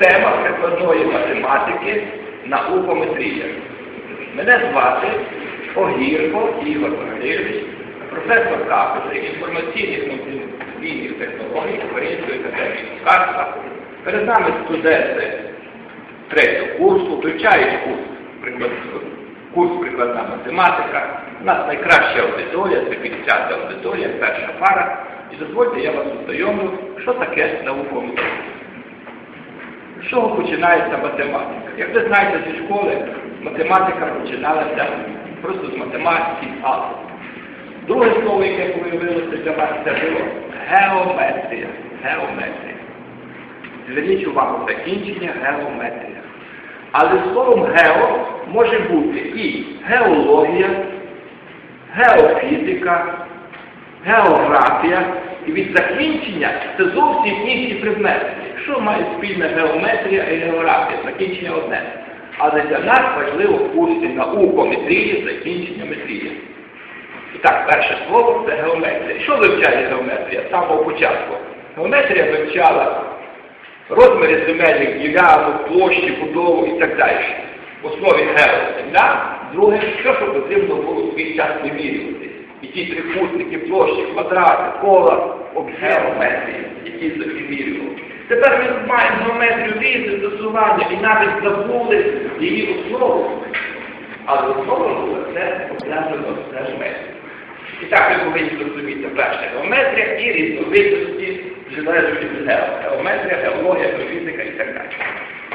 Тема прикладної математики наукометрія. Мене звати Огірко Ігор Васильович, професор кафедри інформаційних мультимедійних технологій Української академії Ткацтва. Перед нами студенти третього курсу, включають курс, приклад, курс прикладна математика. У нас найкраща аудиторія, це 50 аудиторія, перша пара. І дозвольте, я вас ознайомлю, що таке наукометрія. З чого починається математика? Як ви знаєте зі школи, математика починалася просто з математики алгебри. Друге слово, яке появилося для вас, це було геометрія. Геометрія. Зверніть увагу, закінчення геометрія. Але словом гео може бути і геологія, геофізика, географія. І від закінчення це зовсім інші предмети. Що має спільне геометрія і географія? Закінчення одне. Але для нас важливо в курсі наукометрії закінчення метрії. І так, перше слово це геометрія. Що вивчає геометрія? З самого початку. Геометрія вивчала розміри земельних ділянок, площі, будову і так далі. В основі гео земля, друге, що потрібно було в свій час вимірювати. І ті трикутники, площі, квадрати, кола, геометрії, які вимірювали. Тепер ми маємо геометрію різне застосування і навіть забули її основу. Але основа це пов'язано з геометрією. І так ви повинні зрозуміти перше геометрія і різновидності залежить від гео. Геометрія, геологія, фізика і так далі.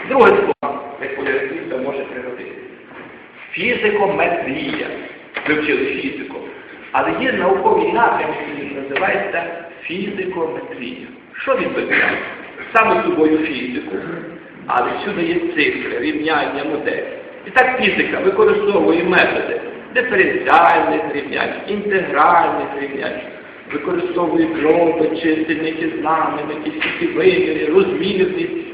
Друге слово, як поляризм може пригодити. Фізикометрія. Ви вчили фізику. Але є науковий напрям, який називається фізикометрія. Що він вивчає? Саме собою фізику. Але всюди є цифри, рівняння, моделі. І так фізика використовує методи диференціальних рівнянь, інтегральних рівнянь, використовує дроби, чисельники, знаменники, всі виміри, розмірність.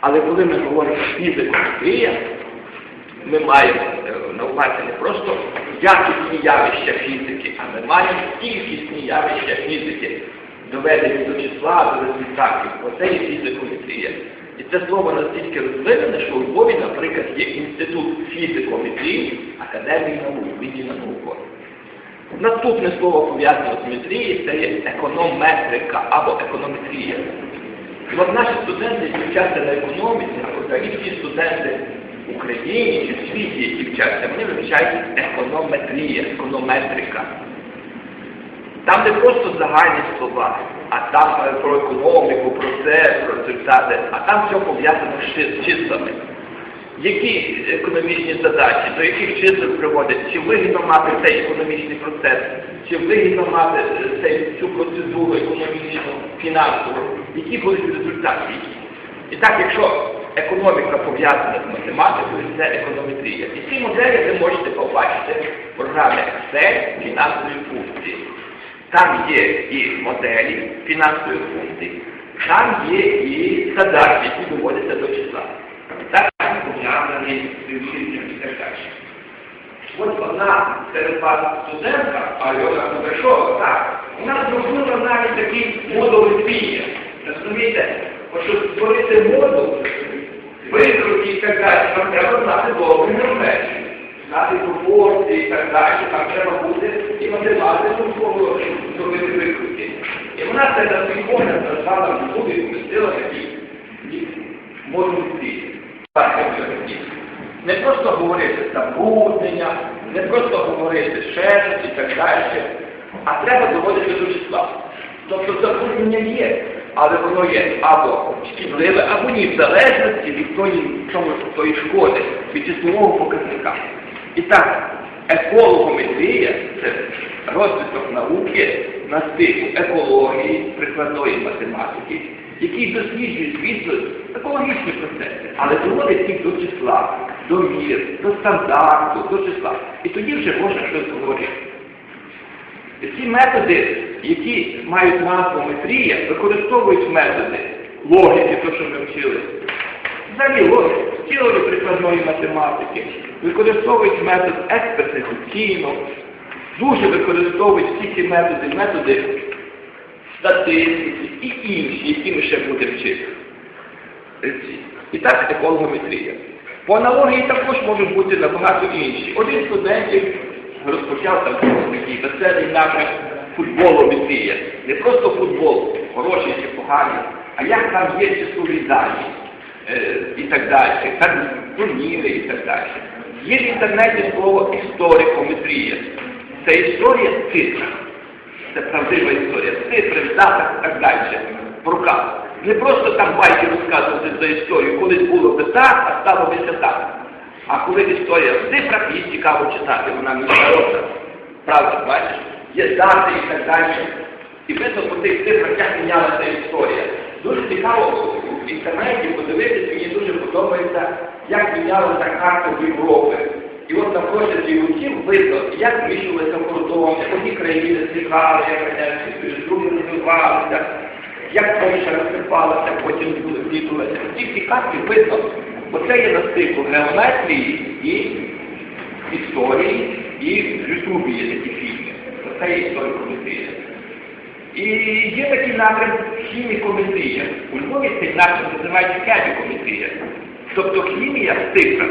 Але коли ми говоримо фізикометрія, ми маємо е, на увазі не просто якісні явища фізики, а ми маємо кількісні явища фізики, доведені до числа, до результатів. Оце є фізикометрія. І це слово настільки розвинене, що у Львові, наприклад, є інститут фізикометрії Академії наук, відділу наукові. Наступне слово пов'язане з метрією це є економетрика або економетрія. І от наші студенти, які вчаться на економіці, а взагалі всі студенти Україні чи в світі, які вчаться, вони вивчають економетрія, економетрика. Там не просто загальні слова, а там е, про економіку, про це, про результати, а там все пов'язано з числами. Які економічні задачі, до яких чисел приводять, чи вигідно мати цей економічний процес, чи вигідно мати е, цей, цю процедуру економічну, фінансову, які будуть результати. І так, якщо економіка пов'язана з математикою, це економетрія. І ці моделі ви можете побачити в програмі Excel фінансові функції. Там є і моделі фінансових функцій, там є і задачі, які доводяться до числа. Так пов'язані з вчителем і так далі. От одна серед вас студентка, Альона Кудашова, так, вона зробила навіть такий модуль фія. Розумієте, щоб створити модуль, викрутки і так далі, там треба знати добру геометрію, знати пропорції і так далі, там треба бути і математику свого, зробити викрутки. І вона це на свій погляд назвала в клубі і помістила модуль фія. Не просто говорити забруднення, не просто говорити щось і так далі, а треба доводити до числа. Тобто забруднення є, але воно є або шкідливе, або ні, в залежності від тої, чому, тої шкоди, від числового показника. І так, екологометрія це розвиток науки на стилі екології, прикладної математики, який досліджує звісно екологічні процеси, але доводить їх до числа, до мір, до стандарту, до числа. І тоді вже можна щось говорити. Ці методи, які мають назву метрія, використовують методи логіки, то, що ми вчили. Взагалі логіки, теорії прикладної математики, використовують метод експертних оцінок, дуже використовують всі ці методи, методи статистики і інші, які ми ще будемо вчити. І так екологометрія. По аналогії також можуть бути набагато інші. Один студентів розпочав там такий веселий напрям футболометрія. Не просто футбол, хороший чи поганий, а як там є часові дані і так далі, там турніри і так далі. Є в інтернеті слово історикометрія. Це історія цифр. Це правдива історія. Цифри, в датах і так далі. В руках. Не просто там байки розказувати за історію, колись було би так, а стало би так. А коли історія в цифрах, її цікаво читати, вона міжнародна. Правда, бачиш? Є дати і так далі. І видно по тих цифрах, як мінялася історія. Дуже цікаво в інтернеті подивитися, мені дуже подобається, як мінялася карта Європи. І от на протязі років видно, як зміщувалися кордони, одні країни зіграли, другі розвивалися, як Польща розсипалася, потім злітувалася. Ці всі карти видно, оце є на стику геометрії і історії, і в Ютубі є такі фільми. Оце є історикометрія. І є такий напрям хімікометрія. У Львові цей напрям називають хемікометрія. Тобто хімія в цифрах,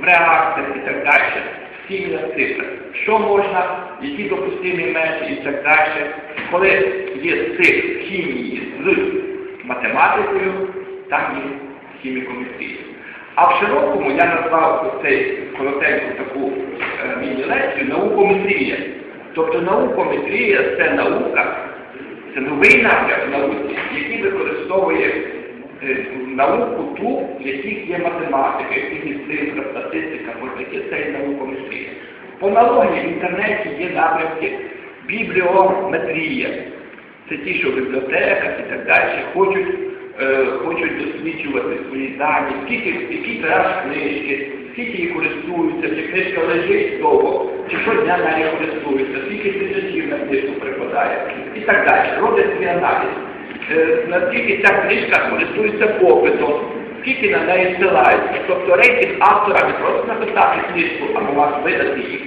в реакціях і так далі, хімія в цифрах. Що можна, які допустимі межі і так далі. Коли є стик хімії з математикою, там є хімікометрія. А в широкому я назвав цей коротеньку таку е, міні-лекцію наукометрія. Тобто наукометрія це наука, це новий напрям в науці, який використовує е, науку ту, в яких є математика, в яких є статистика, таке це є наукометрія. По аналогії в інтернеті є напрямки бібліометрія. Це ті, що в бібліотеках і так далі хочуть, е, хочуть досліджувати свої дані, скільки, який тираж книжки, скільки її користуються, чи книжка лежить довго, чи щодня нею користуються, скільки тисячів на книжку припадає і так далі. Роблять свій аналіз. Е, наскільки ця книжка користується попитом, скільки на неї ссилаються. Тобто рейтинг автора не просто написати книжку, або вас видати їх,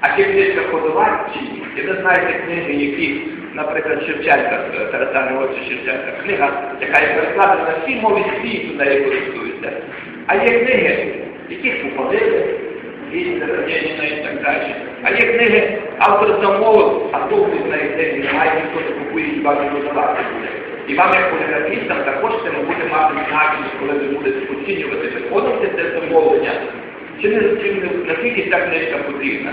а чи книжка ходова чи ні. І ви знаєте книги, які, наприклад, Шевченка, е, Тараса Григоровича Шевченка, книга, яка є перекладена на всі мови світу, нею користуються. А є книги, яких попалили, Леніна і так далі. А є книги, автор замовив, а з неї книги немає, ніхто не купує, хіба не додавати буде. І вам, як поліграфістам, також це ми будемо мати значення, коли ви будете оцінювати, виконувати це замовлення, чи не, наскільки ця книжка потрібна.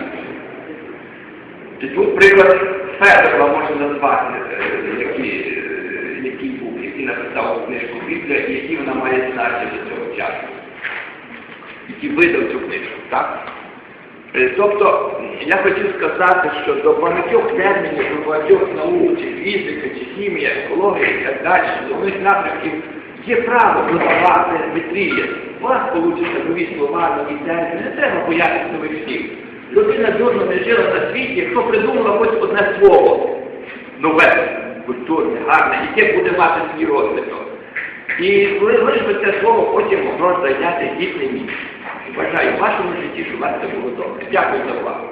І тут приклад Федора можна назвати, е, який, е, який був, який написав книжку Біблія, і які вона має значення до цього часу, який видав цю книжку, так? Е, Тобто, я хотів сказати, що до багатьох термінів, до багатьох наук, чи фізика, чи хімія, екологія і так далі, до нових напрямків є право додавати метрія. У вас получаться нові слова, нові терміни, не треба боятися нових слів. Людина дурно не жила на світі, якщо придумала хоч одне слово, нове, культурне, гарне, яке буде мати свій розвиток. І коли лише це слово потім воно зайняти гідне місце. Бажаю вашому житті, щоб вас це було добре. Дякую за увагу.